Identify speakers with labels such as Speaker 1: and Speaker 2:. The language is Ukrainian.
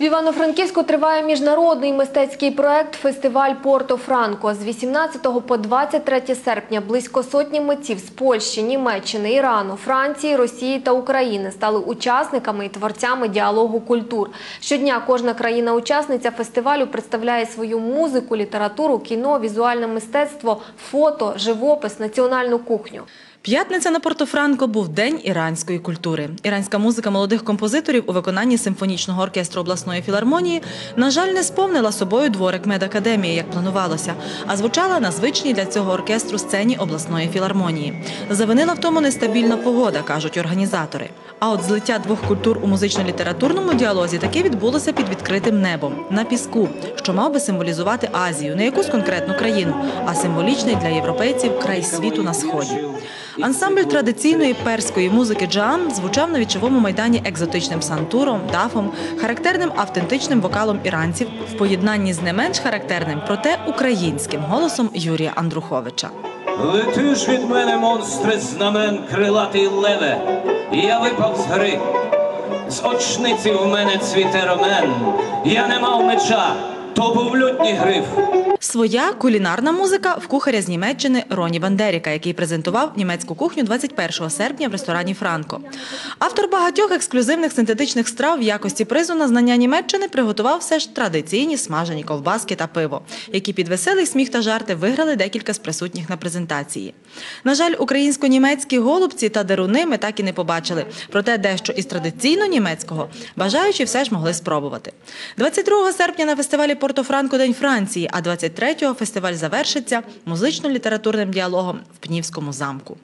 Speaker 1: В Івано-Франківську триває міжнародний мистецький проект «Фестиваль Порто Франко». З 18 по 23 серпня близько сотні митців з Польщі, Німеччини, Ірану, Франції, Росії та України стали учасниками і творцями діалогу культур. Щодня кожна країна-учасниця фестивалю представляє свою музику, літературу, кіно, візуальне мистецтво, фото, живопис, національну кухню.
Speaker 2: П'ятниця на Порто-Франко був День іранської культури. Іранська музика молодих композиторів у виконанні симфонічного оркестру обласної філармонії, на жаль, не сповнила собою дворик медакадемії, як планувалося, а звучала на звичній для цього оркестру сцені обласної філармонії. Завинила в тому нестабільна погода, кажуть організатори. А от злиття двох культур у музично-літературному діалозі таки відбулося під відкритим небом на піску, що мав би символізувати Азію, не якусь конкретну країну, а символічний для європейців край світу на сході. Ансамбль традиційної перської музики джан звучав на вічовому майдані екзотичним сантуром, дафом, характерним автентичним вокалом іранців в поєднанні з не менш характерним, проте українським голосом Юрія Андруховича.
Speaker 3: Лети ж від мене, монстри, знамен, крилатий леве, я випав з гри. З очниці в мене цвіте ромен. Я не мав меча, то був лютній гриф.
Speaker 2: Своя кулінарна музика в кухаря з Німеччини Роні Бандеріка, який презентував німецьку кухню 21 серпня в ресторані Франко. Автор багатьох ексклюзивних синтетичних страв в якості призу на знання Німеччини приготував все ж традиційні смажені ковбаски та пиво, які під веселий сміх та жарти виграли декілька з присутніх на презентації. На жаль, українсько-німецькі голубці та деруни ми так і не побачили. Проте дещо із традиційно німецького бажаючі все ж могли спробувати. 22 серпня на фестивалі Порто-Франко День Франції, а 23-го фестиваль завершиться музично-літературним діалогом в Пнівському замку.